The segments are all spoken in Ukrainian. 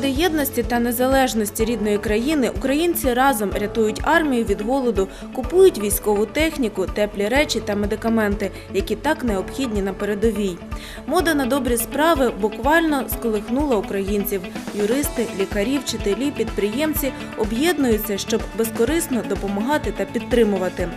Заради єдності та незалежності рідної країни українці разом рятують армію від голоду, купують військову техніку, теплі речі та медикаменти, які так необхідні на передовій. Мода на добрі справи буквально сколихнула українців. Юристи, лікарі, вчителі, підприємці об'єднуються, щоб безкорисно допомагати та підтримувати.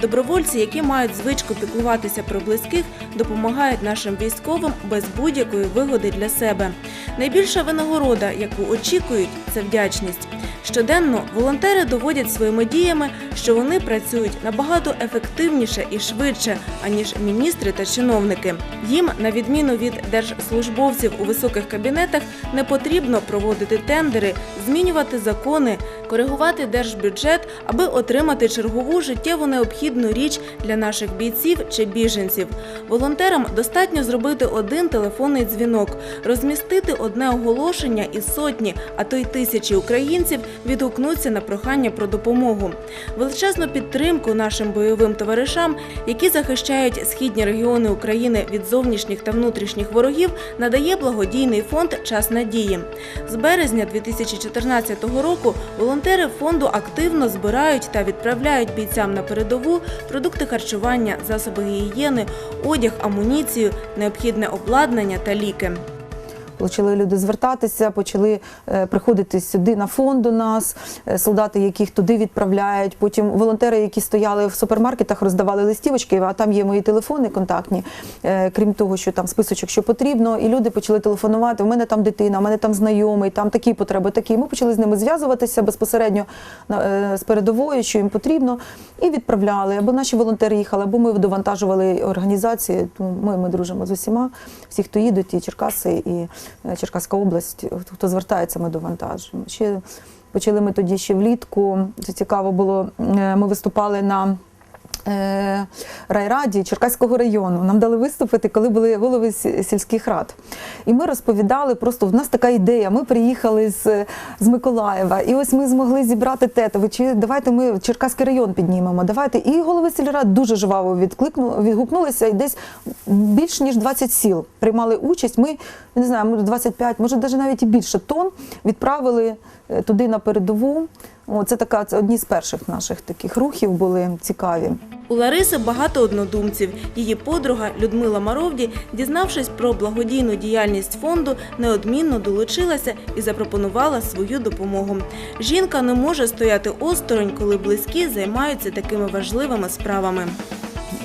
Добровольці, які мають звичку піклуватися про близьких, допомагають нашим військовим без будь-якої вигоди для себе. Найбільша винагорода, яку очікують, це вдячність. Щоденно волонтери доводять своїми діями, що вони працюють набагато ефективніше і швидше, аніж міністри та чиновники. Їм, на відміну від держслужбовців у високих кабінетах, не потрібно проводити тендери, змінювати закони, коригувати держбюджет, аби отримати чергову життєво необхідну річ для наших бійців чи біженців. Волонтерам достатньо зробити один телефонний дзвінок, розмістити одне оголошення і сотні, а то й тисячі українців відгукнуться на прохання про допомогу. Величезну підтримку нашим бойовим товаришам, які захищають східні регіони України від зовнішніх та внутрішніх ворогів, надає благодійний фонд Час надії. З березня 2014 року волонтери фонду активно збирають та відправляють бійцям на передову продукти харчування, засоби гігієни, одяг, амуніцію, необхідне обладнання та ліки. Почали люди звертатися, почали е, приходити сюди на фонд до нас, е, солдати, яких туди відправляють. Потім волонтери, які стояли в супермаркетах, роздавали листівочки, а там є мої телефони контактні, е, крім того, що там списочок, що потрібно. І люди почали телефонувати. У мене там дитина, у мене там знайомий, там такі потреби, такі. Ми почали з ними зв'язуватися безпосередньо з передовою, що їм потрібно, і відправляли. Або наші волонтери їхали, або ми довантажували організації. Ми, ми дружимо з усіма. Всі, хто їдуть, і Черкаси, і Черкаська область, хто звертається, ми довантажуємо. Ще почали ми тоді ще влітку. Це цікаво було. е, Ми виступали на. Е, Райраді Черкаського району нам дали виступити, коли були голови сільських рад. І ми розповідали просто в нас така ідея. Ми приїхали з, з Миколаєва, і ось ми змогли зібрати тетови. Чи давайте ми Черкаський район піднімемо. Давайте. І голови сільрад дуже жваво відгукнулися, і десь більш ніж 20 сіл приймали участь. Ми не знаю, може 25, може навіть і більше тонн відправили е, туди на передову. О, це така це одні з перших наших таких рухів були цікаві. У Лариси багато однодумців. Її подруга Людмила Маровді, дізнавшись про благодійну діяльність фонду, неодмінно долучилася і запропонувала свою допомогу. Жінка не може стояти осторонь, коли близькі займаються такими важливими справами.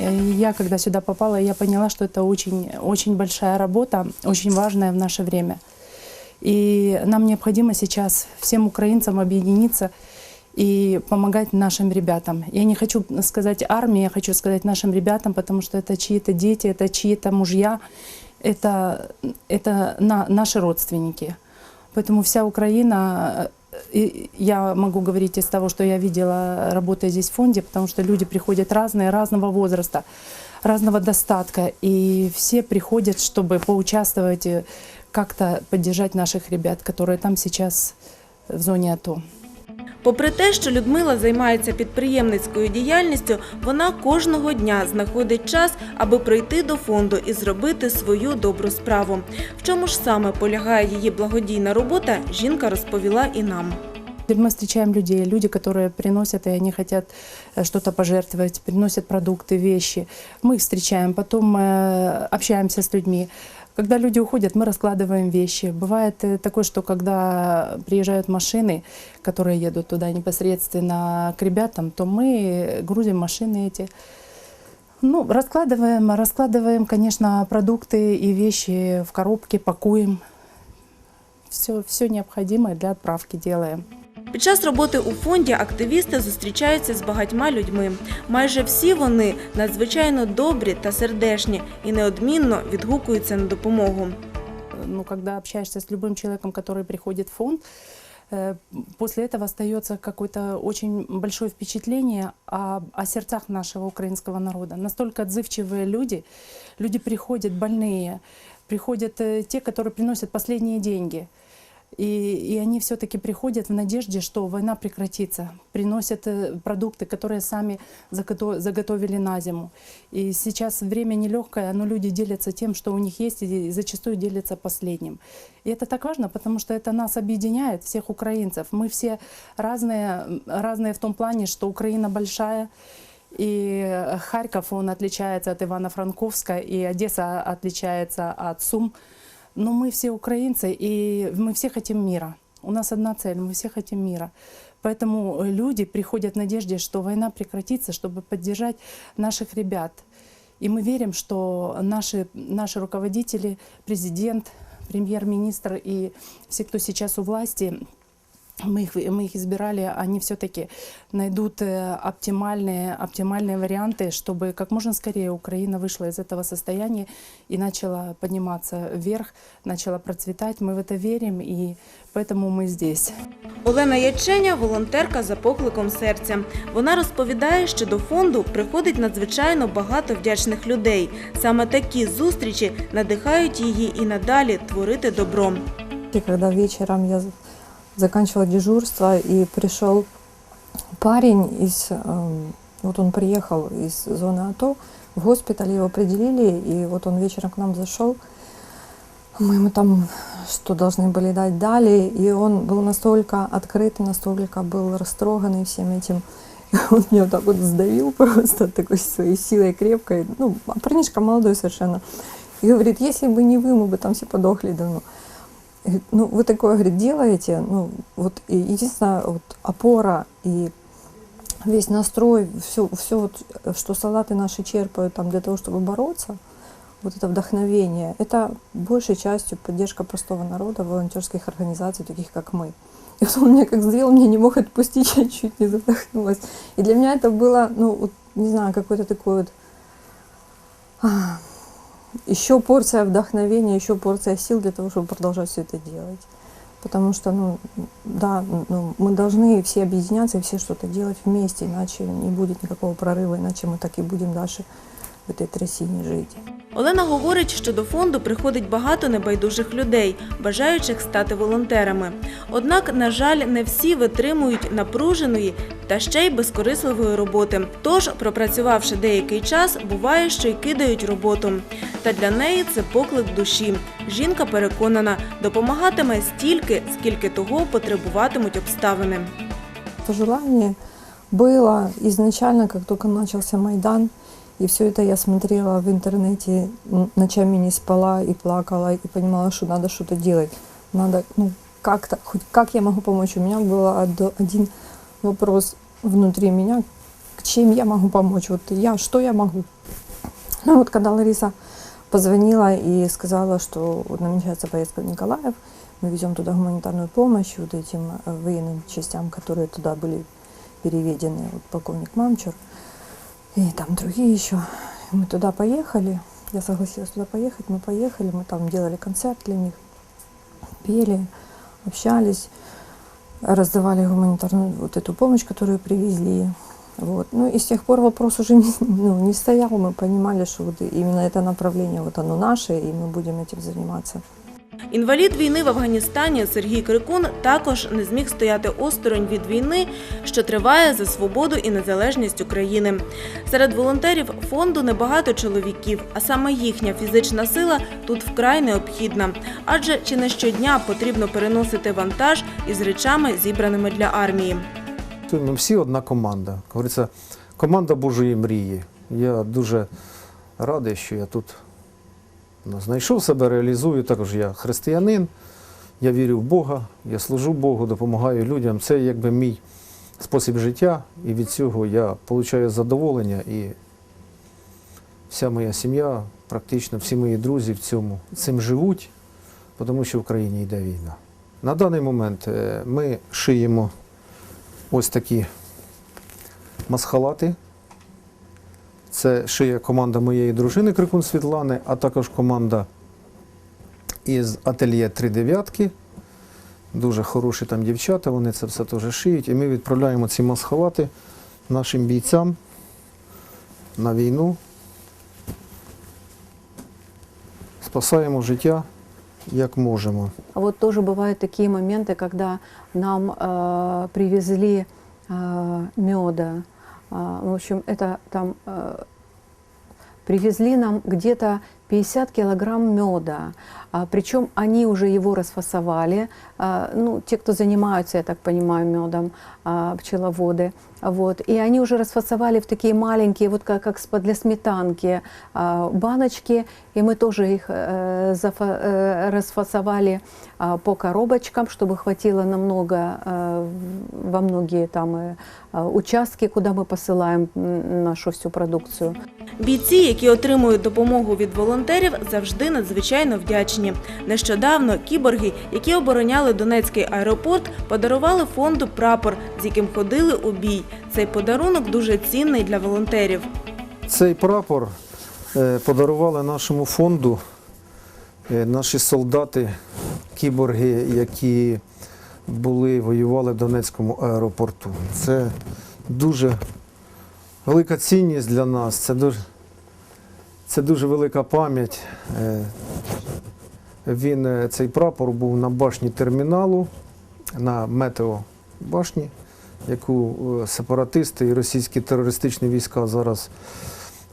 Э, Я, когда сюда попала, я поняла, что это очень, очень большая работа, очень важная в наше время. И нам необходимо сейчас всем украинцам объединиться и помогать нашим ребятам. Я не хочу сказать армии, я хочу сказать нашим ребятам, потому что это чьи-то дети, это чьи-то мужья, это, это на, наши родственники. Поэтому вся Украина, э, и я могу говорить из того, что я видела, работая здесь в фонде, потому что люди приходят разные, разного возраста, разного достатка, и все приходят, чтобы поучаствовать, как-то поддержать наших ребят, которые там сейчас в зоне АТО. Попри те, що Людмила займається підприємницькою діяльністю, вона кожного дня знаходить час, аби прийти до фонду і зробити свою добру справу. В чому ж саме полягає її благодійна робота, жінка розповіла і нам. Мы встречаем людей, люди, которые приносят, и они хотят э, что-то пожертвовать, приносят продукты, вещи. Мы их встречаем, потом э, общаемся с людьми. Когда люди уходят, мы раскладываем вещи. Бывает э, такое, что когда приезжают машины, которые едут туда непосредственно к ребятам, то мы грузим машины эти. Ну, раскладываем, раскладываем, конечно, продукты и вещи в коробки, пакуем. Все, все необходимое для отправки делаем. Під час роботи у фонді активісти зустрічаються з багатьма людьми. Майже всі вони надзвичайно добрі та сердешні і неодмінно відгукуються на допомогу. ну, когда общаешься с любым человеком, который приходит в фонд, э, после этого остается какое-то очень большое впечатление о, о сердцах нашего украинского народа. Настолько отзывчивые люди, люди приходят больные, приходят э, те, которые приносят последние деньги. И, и они все-таки приходят в надежде, что война прекратится. Приносят э, продукты, которые сами загото- заготовили на зиму. И сейчас время нелегкое, но люди делятся тем, что у них есть, и зачастую делятся последним. И это так важно, потому что это нас объединяет, всех украинцев. Мы все разные, м, разные в том плане, что Украина большая, и э, Харьков, он отличается от Ивано-Франковска, и Одесса отличается от Сум. Но мы все украинцы, и мы все хотим мира. У нас одна цель, мы все хотим мира. Поэтому э, люди приходят в надежде, что война прекратится, чтобы поддержать наших ребят. И мы верим, что наши, наши руководители, президент, премьер-министр и все, кто сейчас у власти, мы их, мы их избирали, они все-таки найдут э, оптимальные, оптимальные варианты, чтобы как можно скорее Украина вышла из этого состояния и начала подниматься вверх, начала процветать. Мы в это верим, и поэтому мы здесь. Олена Яченя – волонтерка за покликом серця. Вона розповідає, що до фонду приходить надзвичайно багато вдячних людей. Саме такі зустрічі надихають її і надалі творити добро. И когда вечером я заканчивала дежурство и пришел парень из, эм, вот он приехал из зоны АТО, в госпиталь его определили, и вот он вечером к нам зашел, мы ему там что должны были дать дали, и он был настолько открыт, настолько был растроганный всем этим, он меня вот так вот сдавил просто такой своей силой крепкой, ну, а парнишка молодой совершенно, и говорит, если бы не вы, мы бы там все подохли давно. Ну, вы такое, говорит, делаете, ну, вот, и единственная вот опора и весь настрой, все, все вот, что солдаты наши черпают там для того, чтобы бороться, вот это вдохновение, это большей частью поддержка простого народа, волонтерских организаций, таких как мы. И вот он меня как сделал, меня не мог отпустить, я чуть не задохнулась. И для меня это было, ну, вот, не знаю, какой-то такой вот а, еще порция вдохновения, еще порция сил для того, чтобы продолжать все это делать. Потому что, ну, да, ну, мы должны все объединяться и все что-то делать вместе, иначе не будет никакого прорыва, иначе мы так и будем дальше в этой трясине жить. Олена говорить, що до фонду приходить багато небайдужих людей, бажаючих стати волонтерами. Однак, на жаль, не всі витримують напруженої та ще й безкорисливої роботи. Тож, пропрацювавши деякий час, буває, що й кидають роботу. Та для неї це поклик душі. Жінка переконана, допомагатиме стільки, скільки того потребуватимуть обставини. Это желание было изначально, как только начался Майдан, и все это я смотрела в интернете, ночами не спала и плакала, и понимала, что надо что-то делать. Надо, ну, как-то, хоть как я могу помочь. У меня был од- один вопрос внутри меня, чем я могу помочь. Вот я, что я могу? Ну вот когда Лариса позвонила и сказала, что вот намечается поездка в Николаев, мы везем туда гуманитарную помощь вот этим э, военным частям, которые туда были переведены, вот полковник Мамчур и там другие еще. Мы туда поехали, я согласилась туда поехать, мы поехали, мы там делали концерт для них, пели, общались, раздавали гуманитарную вот эту помощь, которую привезли. Вот. Ну и с тех пор вопрос уже не, ну, не стоял, мы понимали, что вот именно это направление, вот оно наше, и мы будем этим заниматься. Інвалід війни в Афганістані Сергій Крикун також не зміг стояти осторонь від війни, що триває за свободу і незалежність України. Серед волонтерів фонду небагато чоловіків, а саме їхня фізична сила тут вкрай необхідна. Адже чи не щодня потрібно переносити вантаж із речами, зібраними для армії. Ми всі одна команда. Говориться, команда Божої мрії. Я дуже радий, що я тут ну, знайшов себе, реалізую. Також я християнин, я вірю в Бога, я служу Богу, допомагаю людям. Це якби мій спосіб життя, і від цього я отримую задоволення. І вся моя сім'я, практично всі мої друзі в цьому цим живуть, тому що в країні йде війна. На даний момент е, ми шиємо ось такі масхалати. Це шиє команда моєї дружини Крикун Світлани, а також команда із ательє «Три дев'ятки». Дуже хороші там дівчата, вони це все теж шиють. І ми відправляємо ці масхалати нашим бійцям на війну. Спасаємо життя як можемо. А вот тоже бывают такие моменты, когда нам э, привезли э, меда. в общем, это там э, привезли нам где-то 50 килограмм меда. Причем они уже его расфасовали А, ну, те, кто занимаются, я так понимаю, медом, а, пчеловоды. Вот. И они уже расфасовали в такие маленькие, вот как, как с- для сметанки, а, баночки. И мы тоже их э, зафа- э, расфасовали а, по коробочкам, чтобы хватило намного э, в- во многие там э, э, участки, куда мы посылаем м, нашу всю продукцию. Бійці, які отримують допомогу від волонтерів, завжди надзвичайно вдячні. Нещодавно кіборги, які обороняли Донецький аеропорт, подарували фонду прапор, з яким ходили у бій. Цей подарунок дуже цінний для волонтерів. Цей прапор е, подарували нашому фонду е, наші солдати, кіборги, які були, воювали в Донецькому аеропорту. Це дуже велика цінність для нас, це дуже, це дуже велика пам'ять. Він, е, цей прапор був на башні терміналу, на метеобашні, яку е, сепаратисти і російські терористичні війська зараз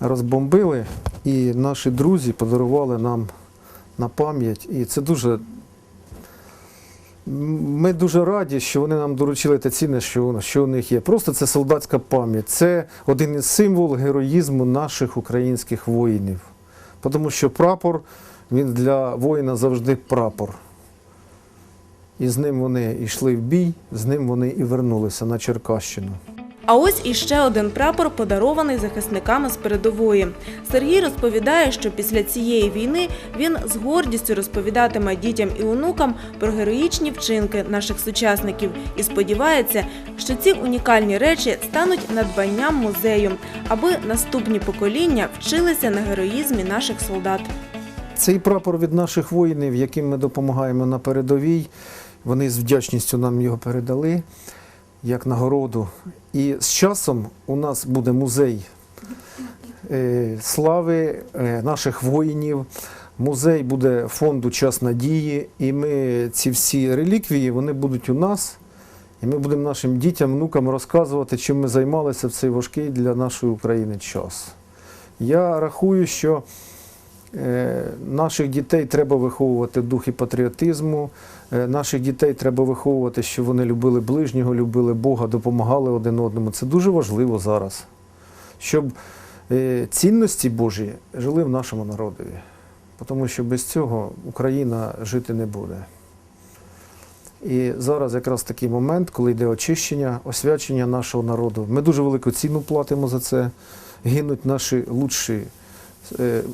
розбомбили, і наші друзі подарували нам на пам'ять. І це дуже. Ми дуже раді, що вони нам доручили те цінне, що, що у них є. Просто це солдатська пам'ять. Це один із символ героїзму наших українських воїнів. Тому що прапор, він для воїна завжди прапор. І з ним вони йшли в бій, з ним вони і вернулися на Черкащину. А ось іще один прапор, подарований захисниками з передової. Сергій розповідає, що після цієї війни він з гордістю розповідатиме дітям і онукам про героїчні вчинки наших сучасників і сподівається, що ці унікальні речі стануть надбанням музею, аби наступні покоління вчилися на героїзмі наших солдат. Цей прапор від наших воїнів, яким ми допомагаємо на передовій, вони з вдячністю нам його передали як нагороду. І з часом у нас буде музей е, слави е, наших воїнів. Музей буде фонду Час надії, і ми ці всі реліквії вони будуть у нас. І ми будемо нашим дітям, внукам розказувати, чим ми займалися в цей важкий для нашої України час. Я рахую, що Наших дітей треба виховувати в духі патріотизму. Е, Наших дітей треба виховувати, щоб вони любили ближнього, любили Бога, допомагали один одному. Це дуже важливо зараз, щоб е, цінності Божі жили в нашому народові. Тому що без цього Україна жити не буде. І зараз якраз такий момент, коли йде очищення, освячення нашого народу. Ми дуже велику ціну платимо за це. Гинуть наші лучші е,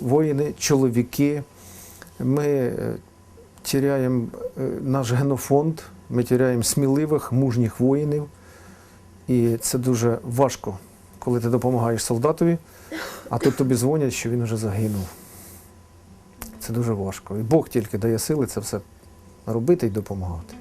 воїни, чоловіки. Ми е, тіряємо е, наш генофонд, ми тіряємо сміливих, мужніх воїнів. І це дуже важко, коли ти допомагаєш солдатові, а тут тобі дзвонять, що він вже загинув. Це дуже важко. І Бог тільки дає сили це все робити і допомагати.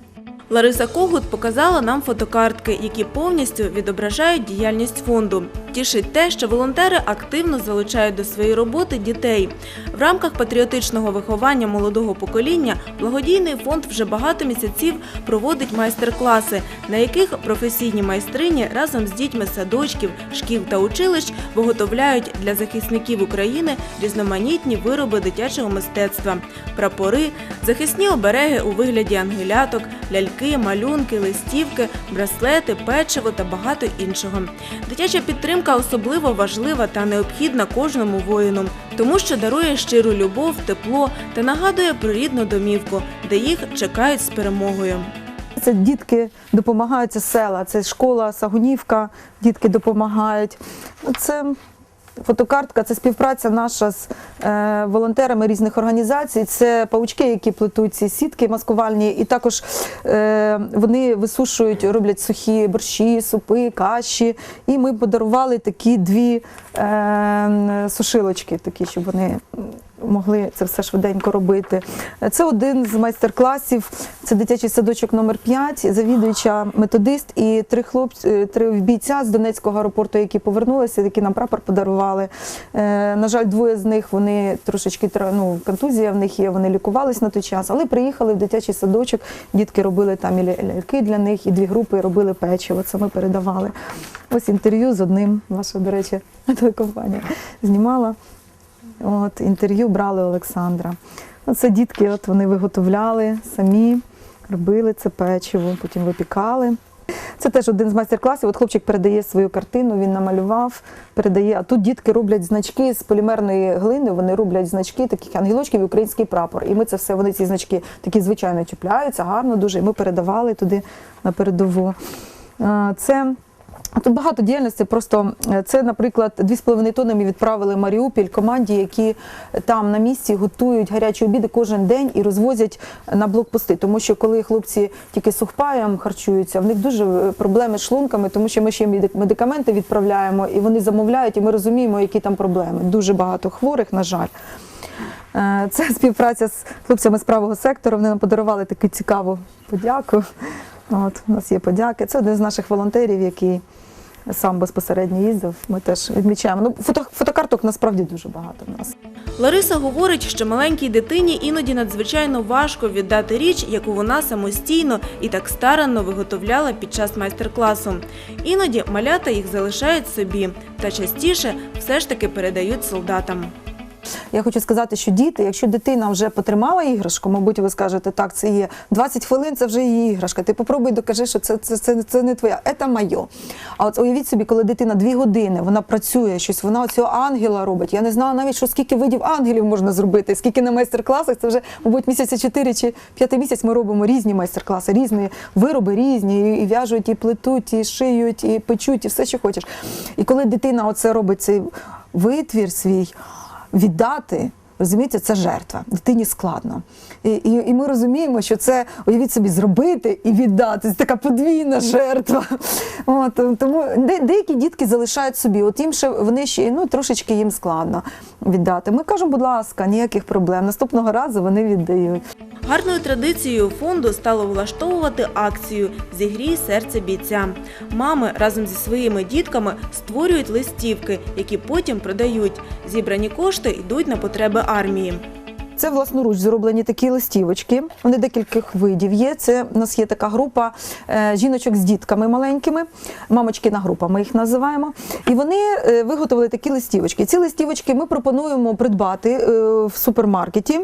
Лариса Когут показала нам фотокартки, які повністю відображають діяльність фонду. Тішить те, що волонтери активно залучають до своєї роботи дітей. В рамках патріотичного виховання молодого покоління благодійний фонд вже багато місяців проводить майстер-класи, на яких професійні майстрині разом з дітьми садочків, шкіл та училищ виготовляють для захисників України різноманітні вироби дитячого мистецтва, прапори, захисні обереги у вигляді ангеляток, ляльки, малюнки, листівки, браслети, печиво та багато іншого. Дитяча підтримка особливо важлива та необхідна кожному воїну, тому що дарує щиру любов, тепло та нагадує про рідну домівку, де їх чекають з перемогою. Це дітки допомагають, це села, це школа, Сагунівка, дітки допомагають. Це фотокартка, це співпраця наша з е, волонтерами різних організацій. Це паучки, які плетуть ці сітки маскувальні, і також е, вони висушують, роблять сухі борщі, супи, каші. І ми подарували такі дві е, сушилочки, такі, щоб вони могли це все швиденько робити. Це один з майстер-класів. Це дитячий садочок номер 5 завідуюча методист і три хлопці, е, три бійця з Донецького аеропорту, які повернулися, які нам прапор подарували. Е, На жаль, двоє з них вони трошечки ну, контузія в них є, вони лікувались на той час, але приїхали в дитячий садочок. Дітки робили там і ляльки для них, і дві групи робили печиво. Це ми передавали. Ось інтерв'ю з одним, ваша, до речі, телекомпанія знімала. От, інтерв'ю брали Олександра. Оце дітки, от вони виготовляли самі, робили це печиво, потім випікали. Це теж один з майстер-класів. От хлопчик передає свою картину, він намалював, передає. А тут дітки роблять значки з полімерної глини, вони роблять значки, таких ангелочків і український прапор. І ми це все, вони ці значки такі звичайно чіпляються, гарно дуже. І ми передавали туди на передову. Це Тут багато діяльності. Просто е, це, наприклад, 2,5 тонни ми відправили Маріуполь команді, які там на місці готують гарячі обіди кожен день і розвозять на блокпости. Тому що коли хлопці тільки сухпаєм харчуються, в них дуже е, проблеми з шлунками, тому що ми ще медикаменти відправляємо, і вони замовляють, і ми розуміємо, які там проблеми. Дуже багато хворих, на жаль. Е, Це співпраця з хлопцями з правого сектору. Вони нам подарували таку цікаву подяку. От, у нас є подяки. Це один з наших волонтерів, який сам безпосередньо їздив. Ми теж відмічаємо. Ну, фото, фотокарток насправді дуже багато в нас. Лариса говорить, що маленькій дитині іноді надзвичайно важко віддати річ, яку вона самостійно і так старанно виготовляла під час майстер-класу. Іноді малята їх залишають собі, та частіше все ж таки передають солдатам. Я хочу сказати, що діти, якщо дитина вже потримала іграшку, мабуть, ви скажете, так, це є 20 хвилин, це вже її іграшка. Ти попробуй докажи, що це, це, це, це не твоя, це моє. А от уявіть собі, коли дитина дві години вона працює, щось вона цього ангела робить. Я не знала навіть, що скільки видів ангелів можна зробити, скільки на майстер-класах. Це вже, мабуть, місяця 4 чи 5 місяць ми робимо різні майстер-класи, різні вироби різні, і в'яжуть, і плетуть, і шиють, і печуть, і все, що хочеш. І коли дитина оце робить цей витвір свій, віддати. Розумієте, це жертва. Дитині складно. І, і, і ми розуміємо, що це уявіть собі зробити і віддати. Це така подвійна жертва. От, тому де, деякі дітки залишають собі. От їм ще вони ще ну трошечки їм складно віддати. Ми кажемо, будь ласка, ніяких проблем. Наступного разу вони віддають. Гарною традицією фонду стало влаштовувати акцію Зігрій серце бійця. Мами разом зі своїми дітками створюють листівки, які потім продають. Зібрані кошти йдуть на потреби армії. Це власноруч зроблені такі листівочки. Вони декількох видів є. Це у нас є така група е, жіночок з дітками маленькими, мамочкина група, ми їх називаємо. І вони е, виготовили такі листівочки. Ці листівочки ми пропонуємо придбати е, в супермаркеті.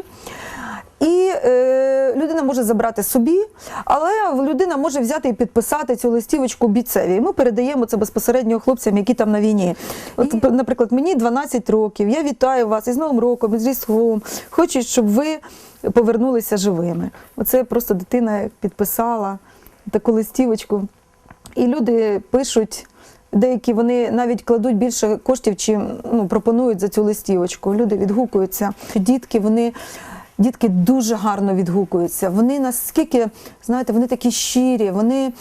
І е, людина може забрати собі, але людина може взяти і підписати цю листівочку бійцеві. І ми передаємо це безпосередньо хлопцям, які там на війні. От, наприклад, мені 12 років. Я вітаю вас із Новим роком, із Різдвом. Хочу, щоб ви повернулися живими. Оце просто дитина підписала таку листівочку. І люди пишуть. Деякі вони навіть кладуть більше коштів, чим ну, пропонують за цю листівочку. Люди відгукуються. Дітки, вони. Дітки дуже гарно відгукуються. Вони наскільки, знаєте, вони такі щирі. Вони,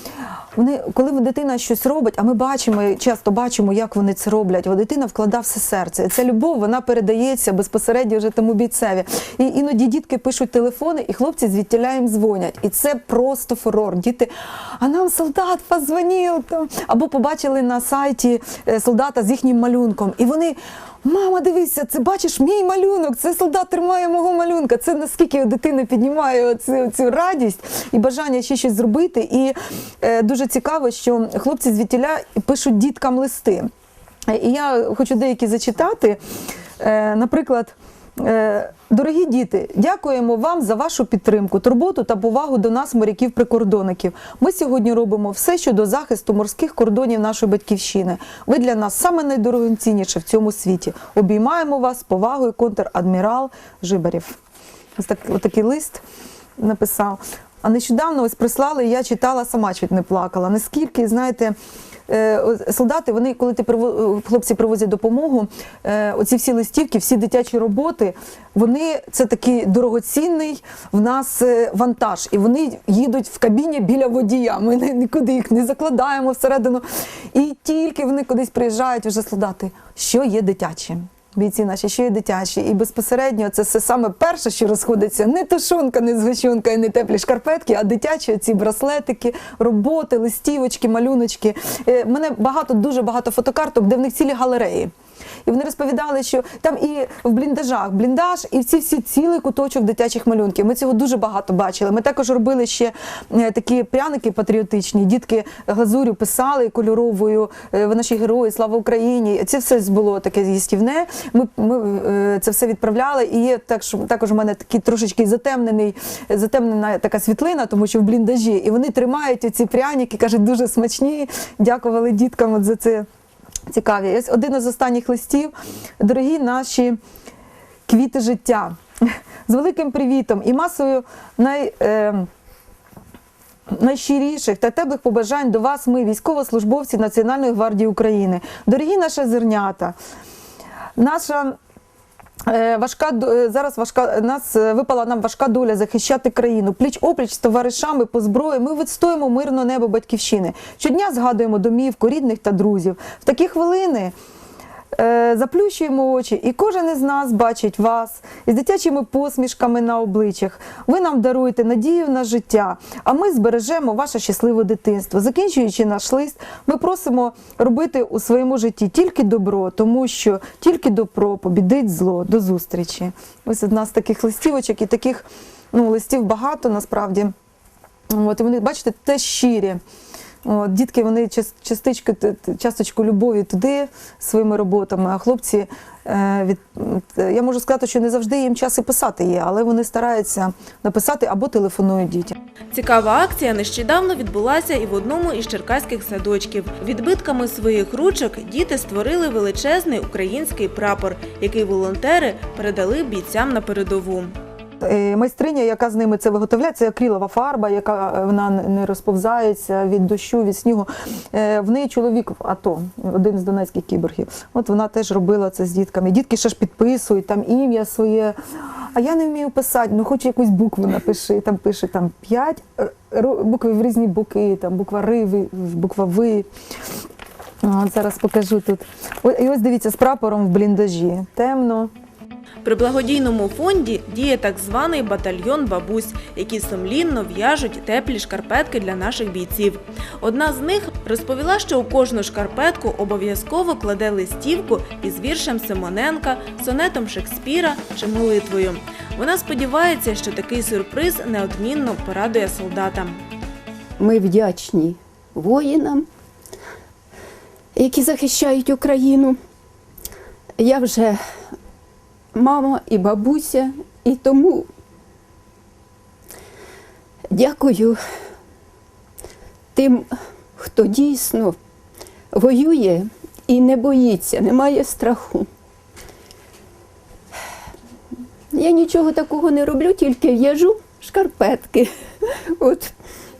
вони, коли дитина щось робить, а ми бачимо, часто бачимо, як вони це роблять. О, дитина вкладає все серце. І ця любов вона передається безпосередньо вже тому бійцеві. І іноді дітки пишуть телефони, і хлопці звідтіля їм дзвонять. І це просто фурор. Діти, а нам солдат позвонив. Або побачили на сайті е, солдата з їхнім малюнком. І вони. Мама, дивися, це бачиш мій малюнок, це солдат тримає мого малюнка. Це наскільки дитина піднімає цю, цю радість і бажання ще щось зробити. І е, дуже цікаво, що хлопці звідтіля пишуть діткам листи. І я хочу деякі зачитати. Е, наприклад, Дорогі діти, дякуємо вам за вашу підтримку, турботу та повагу до нас, моряків-прикордонників. Ми сьогодні робимо все щодо захисту морських кордонів нашої батьківщини. Ви для нас саме найдорогоцінніше в цьому світі. Обіймаємо вас з повагою, контр-адмірал Жибарів. Ось так, такий лист написав. А нещодавно ось прислали, я читала, сама чуть не плакала. Наскільки, знаєте, е, солдати, вони, коли ти приво- хлопці привозять допомогу, е, оці всі листівки, всі дитячі роботи, вони це такий дорогоцінний в нас е, вантаж. І вони їдуть в кабіні біля водія. Ми нікуди їх не закладаємо всередину. І тільки вони кудись приїжджають, вже солдати, що є дитячим. Бійці наші, що і дитячі, і безпосередньо це все саме перше, що розходиться. Не тушонка, не згущенка і не теплі шкарпетки, а дитячі ці браслетики, роботи, листівочки, малюночки. Е, Мене багато, дуже багато фотокарток, де в них цілі галереї. І вони розповідали, що там і в бліндажах бліндаж, і всі всі цілий куточок дитячих малюнків. Ми цього дуже багато бачили. Ми також робили ще е, такі пряники патріотичні. Дітки глазурю писали кольоровою. е, Ви наші герої, слава Україні. Це все було таке їстівне. Ми, ми е, це все відправляли. І є так, що також у мене такий трошечки затемнений, затемнена така світлина, тому що в бліндажі. І вони тримають ці пряники, кажуть, дуже смачні. Дякували діткам от за це. Цікаві. Один із останніх листів. Дорогі наші квіти життя. З великим привітом і масою най, е, найщиріших та теплих побажань до вас, ми, військовослужбовці Національної гвардії України. Дорогі наші зернята, наша Важка д- е, зараз важка нас е, випала нам важка доля захищати країну. Пліч опліч з товаришами по зброї. Ми відстоїмо мирне небо батьківщини. Щодня згадуємо домівку, рідних та друзів. В такі хвилини е, заплющуємо очі, і кожен із нас бачить вас із дитячими посмішками на обличчях. Ви нам даруєте надію на життя, а ми збережемо ваше щасливе дитинство. Закінчуючи наш лист, ми просимо робити у своєму житті тільки добро, тому що тільки добро побідить зло. До зустрічі. Ось одна з таких листівочок і таких ну, листів багато насправді. От, і вони, бачите, теж щирі. От, дітки вони час- частичку, часточку любові туди своїми роботами, а хлопці е, від, я можу сказати, що не завжди їм час і писати є, але вони стараються написати або телефонують дітям. Цікава акція нещодавно відбулася і в одному із черкаських садочків. Відбитками своїх ручок діти створили величезний український прапор, який волонтери передали бійцям на передову. Е, Майстриня, яка з ними це виготовляє, це акрилова фарба, яка е, вона не розповзається від дощу, від снігу. Е, В неї чоловік АТО, один з донецьких кіборгів. От вона теж робила це з дітками. Дітки ще ж підписують там ім'я своє. А я не вмію писати, ну хоч якусь букву напиши. Там пише там п'ять букви в різні боки, там буква Риви, буква Ви. От зараз покажу тут. І ось дивіться, з прапором в бліндажі. Темно. При благодійному фонді діє так званий батальйон бабусь, які сумлінно в'яжуть теплі шкарпетки для наших бійців. Одна з них розповіла, що у кожну шкарпетку обов'язково кладе листівку із віршем Симоненка, сонетом Шекспіра чи молитвою. Вона сподівається, що такий сюрприз неодмінно порадує солдатам. Ми вдячні воїнам, які захищають Україну. Я вже мама і бабуся, і тому дякую тим, хто дійсно воює і не боїться, не має страху. Я нічого такого не роблю, тільки в'яжу шкарпетки. От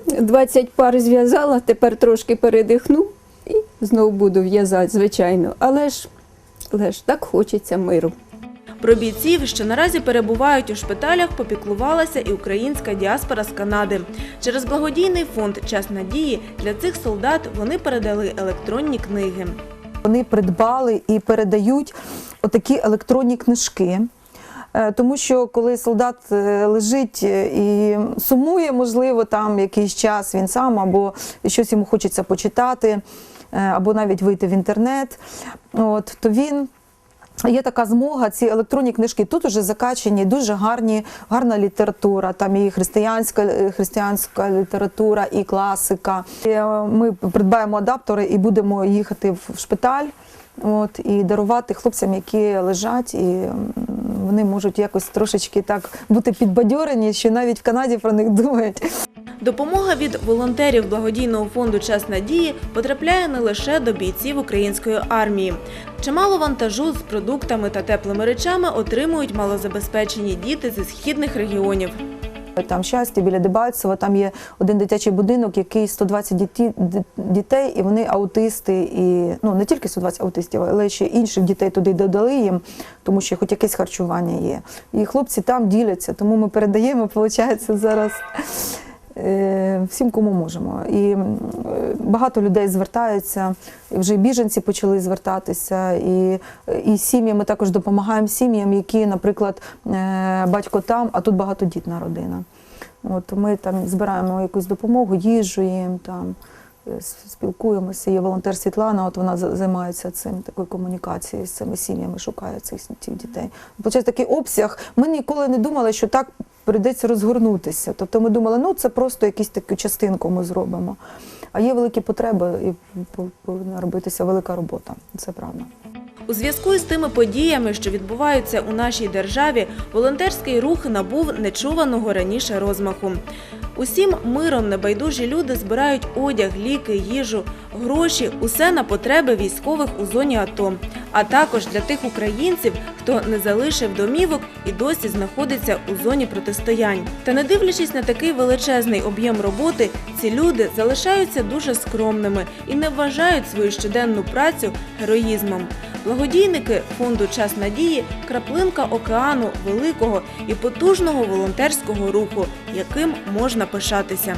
20 пар зв'язала, тепер трошки передихну і знову буду в'язати, звичайно. Але ж, але ж так хочеться миру. Про бійців, що наразі перебувають у шпиталях, попіклувалася і українська діаспора з Канади. Через благодійний фонд Час надії для цих солдат вони передали електронні книги. Вони придбали і передають отакі електронні книжки. Е, Тому що коли солдат е, лежить е, і сумує, можливо, там якийсь час він сам, або щось йому хочеться почитати, або навіть вийти в інтернет, от, то він. Є така змога, ці електронні книжки тут уже закачені, дуже гарні, гарна література. Там і християнська, е, християнська література, і класика. Е, Ми придбаємо адаптери і будемо їхати в шпиталь. От, і дарувати хлопцям, які лежать, і вони можуть якось трошечки так бути підбадьорені, що навіть в Канаді про них думають. Допомога від волонтерів благодійного фонду Час надії потрапляє не лише до бійців української армії. Чимало вантажу з продуктами та теплими речами отримують малозабезпечені діти зі східних регіонів. Там щастя біля Дебальцева, там є один дитячий будинок, який 120 діті- дітей, і вони аутисти, і ну не тільки 120 аутистів, але ще інших дітей туди додали їм, тому що хоч якесь харчування є. І хлопці там діляться, тому ми передаємо, виходить, зараз е, всім, кому можемо. І е, багато людей звертаються, вже і біженці почали звертатися, і, і сім'ї. Ми також допомагаємо сім'ям, які, наприклад, е, батько там, а тут багатодітна родина. От ми там збираємо якусь допомогу, їжу їм там. е, Спілкуємося. Є волонтер Світлана, от вона займається цим такою комунікацією з цими сім'ями, шукає цих, дітей. Почався такий обсяг. Ми ніколи не думали, що так прийдеться розгорнутися. Тобто ми думали, ну це просто якусь таку частинку ми зробимо. А є великі потреби і пов- повинна робитися велика робота. Це правда. У зв'язку із тими подіями, що відбуваються у нашій державі, волонтерський рух набув нечуваного раніше розмаху. Усім миром небайдужі люди збирають одяг, ліки, їжу, гроші усе на потреби військових у зоні АТО, а також для тих українців, хто не залишив домівок і досі знаходиться у зоні протистоянь. Та не дивлячись на такий величезний об'єм роботи, ці люди залишаються дуже скромними і не вважають свою щоденну працю героїзмом. Благодійники фонду Час надії краплинка океану великого і потужного волонтерського руху, яким можна пишатися.